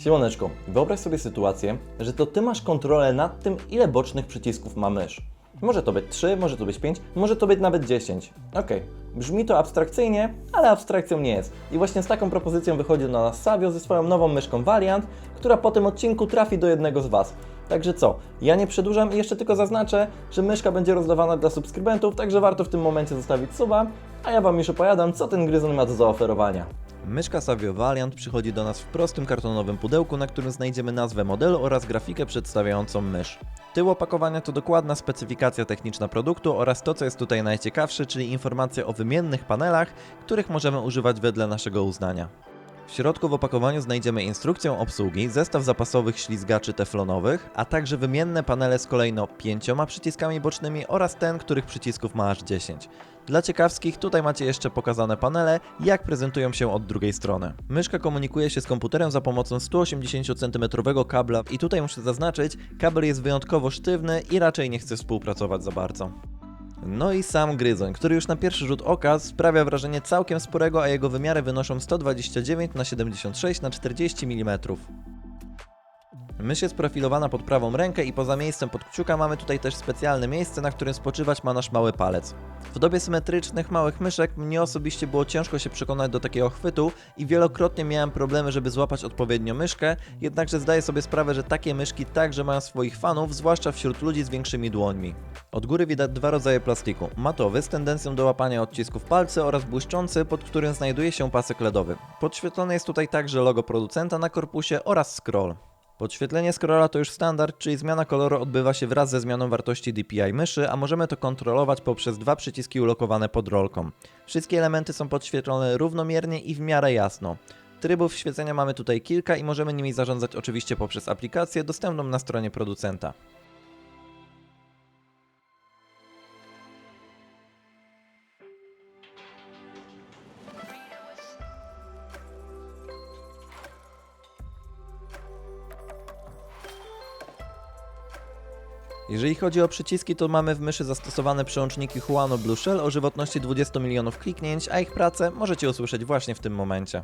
Siemoneczko, wyobraź sobie sytuację, że to Ty masz kontrolę nad tym, ile bocznych przycisków ma mysz. Może to być 3, może to być 5, może to być nawet 10. Okej, brzmi to abstrakcyjnie, ale abstrakcją nie jest. I właśnie z taką propozycją wychodzi do nas Savio ze swoją nową myszką Valiant, która po tym odcinku trafi do jednego z Was. Także co, ja nie przedłużam i jeszcze tylko zaznaczę, że myszka będzie rozdawana dla subskrybentów, także warto w tym momencie zostawić suba, a ja Wam już opowiadam, co ten gryzon ma do zaoferowania. Myszka Savio Valiant przychodzi do nas w prostym kartonowym pudełku, na którym znajdziemy nazwę modelu oraz grafikę przedstawiającą mysz. Tył opakowania to dokładna specyfikacja techniczna produktu oraz to, co jest tutaj najciekawsze, czyli informacje o wymiennych panelach, których możemy używać wedle naszego uznania. W środku w opakowaniu znajdziemy instrukcję obsługi, zestaw zapasowych ślizgaczy teflonowych, a także wymienne panele z kolejno pięcioma przyciskami bocznymi oraz ten, których przycisków ma aż 10. Dla ciekawskich tutaj macie jeszcze pokazane panele, jak prezentują się od drugiej strony. Myszka komunikuje się z komputerem za pomocą 180 cm kabla i tutaj muszę zaznaczyć, kabel jest wyjątkowo sztywny i raczej nie chce współpracować za bardzo. No i sam gryzoń, który już na pierwszy rzut oka sprawia wrażenie całkiem sporego, a jego wymiary wynoszą 129 na 76 na 40 mm. Mysz jest profilowana pod prawą rękę i poza miejscem pod kciuka mamy tutaj też specjalne miejsce, na którym spoczywać ma nasz mały palec. W dobie symetrycznych małych myszek mnie osobiście było ciężko się przekonać do takiego chwytu i wielokrotnie miałem problemy, żeby złapać odpowiednio myszkę, jednakże zdaję sobie sprawę, że takie myszki także mają swoich fanów, zwłaszcza wśród ludzi z większymi dłońmi. Od góry widać dwa rodzaje plastiku. Matowy z tendencją do łapania odcisków palcy oraz błyszczący, pod którym znajduje się pasek LEDowy. Podświetlone jest tutaj także logo producenta na korpusie oraz scroll. Podświetlenie scrolla to już standard, czyli zmiana koloru odbywa się wraz ze zmianą wartości DPI myszy, a możemy to kontrolować poprzez dwa przyciski ulokowane pod rolką. Wszystkie elementy są podświetlone równomiernie i w miarę jasno. Trybów świecenia mamy tutaj kilka i możemy nimi zarządzać oczywiście poprzez aplikację dostępną na stronie producenta. Jeżeli chodzi o przyciski, to mamy w myszy zastosowane przełączniki Huano Blue Shell o żywotności 20 milionów kliknięć, a ich pracę możecie usłyszeć właśnie w tym momencie.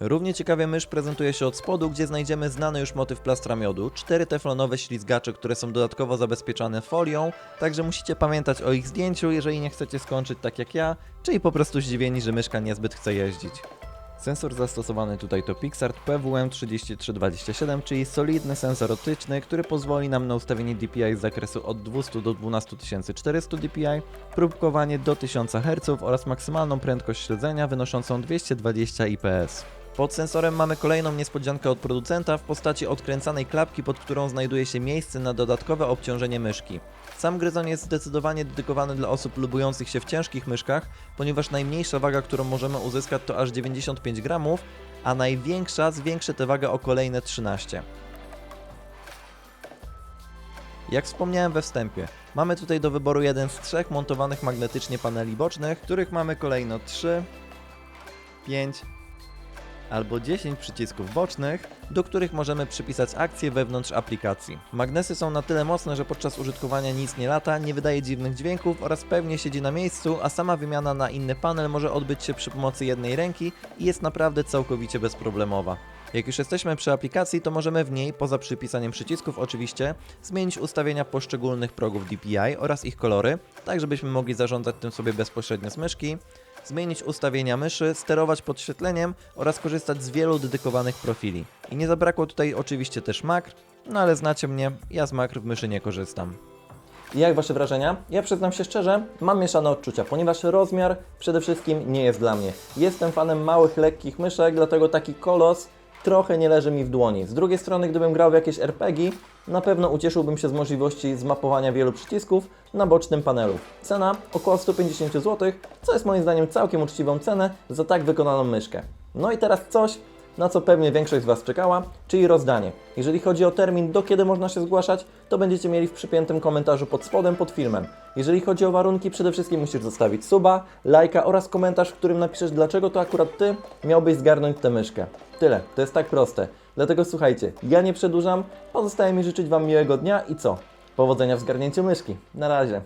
Równie ciekawie mysz prezentuje się od spodu, gdzie znajdziemy znany już motyw plastra miodu, cztery teflonowe ślizgacze, które są dodatkowo zabezpieczane folią, także musicie pamiętać o ich zdjęciu, jeżeli nie chcecie skończyć tak jak ja, czyli po prostu zdziwieni, że myszka niezbyt chce jeździć. Sensor zastosowany tutaj to Pixart PWM3327, czyli solidny sensor optyczny, który pozwoli nam na ustawienie DPI z zakresu od 200 do 12400 DPI, próbkowanie do 1000 Hz oraz maksymalną prędkość śledzenia wynoszącą 220 IPS. Pod sensorem mamy kolejną niespodziankę od producenta w postaci odkręcanej klapki, pod którą znajduje się miejsce na dodatkowe obciążenie myszki. Sam gryzon jest zdecydowanie dedykowany dla osób lubujących się w ciężkich myszkach, ponieważ najmniejsza waga, którą możemy uzyskać to aż 95 gramów, a największa zwiększy tę wagę o kolejne 13. Jak wspomniałem we wstępie, mamy tutaj do wyboru jeden z trzech montowanych magnetycznie paneli bocznych, których mamy kolejno 3, 5 albo 10 przycisków bocznych, do których możemy przypisać akcje wewnątrz aplikacji. Magnesy są na tyle mocne, że podczas użytkowania nic nie lata, nie wydaje dziwnych dźwięków oraz pewnie siedzi na miejscu, a sama wymiana na inny panel może odbyć się przy pomocy jednej ręki i jest naprawdę całkowicie bezproblemowa. Jak już jesteśmy przy aplikacji, to możemy w niej, poza przypisaniem przycisków oczywiście, zmienić ustawienia poszczególnych progów DPI oraz ich kolory, tak żebyśmy mogli zarządzać tym sobie bezpośrednio z myszki, zmienić ustawienia myszy, sterować podświetleniem oraz korzystać z wielu dedykowanych profili. I nie zabrakło tutaj oczywiście też makr, no ale znacie mnie, ja z makr w myszy nie korzystam. Jak Wasze wrażenia? Ja przyznam się szczerze, mam mieszane odczucia, ponieważ rozmiar przede wszystkim nie jest dla mnie. Jestem fanem małych, lekkich myszek, dlatego taki kolos trochę nie leży mi w dłoni. Z drugiej strony, gdybym grał w jakieś RPG, na pewno ucieszyłbym się z możliwości zmapowania wielu przycisków na bocznym panelu. Cena około 150 zł, co jest moim zdaniem całkiem uczciwą cenę za tak wykonaną myszkę. No i teraz coś, na co pewnie większość z Was czekała, czyli rozdanie. Jeżeli chodzi o termin, do kiedy można się zgłaszać, to będziecie mieli w przypiętym komentarzu pod spodem pod filmem. Jeżeli chodzi o warunki, przede wszystkim musisz zostawić suba, lajka oraz komentarz, w którym napiszesz, dlaczego to akurat Ty miałbyś zgarnąć tę myszkę. Tyle, to jest tak proste. Dlatego słuchajcie, ja nie przedłużam, pozostaje mi życzyć Wam miłego dnia i co? Powodzenia w zgarnięciu myszki. Na razie.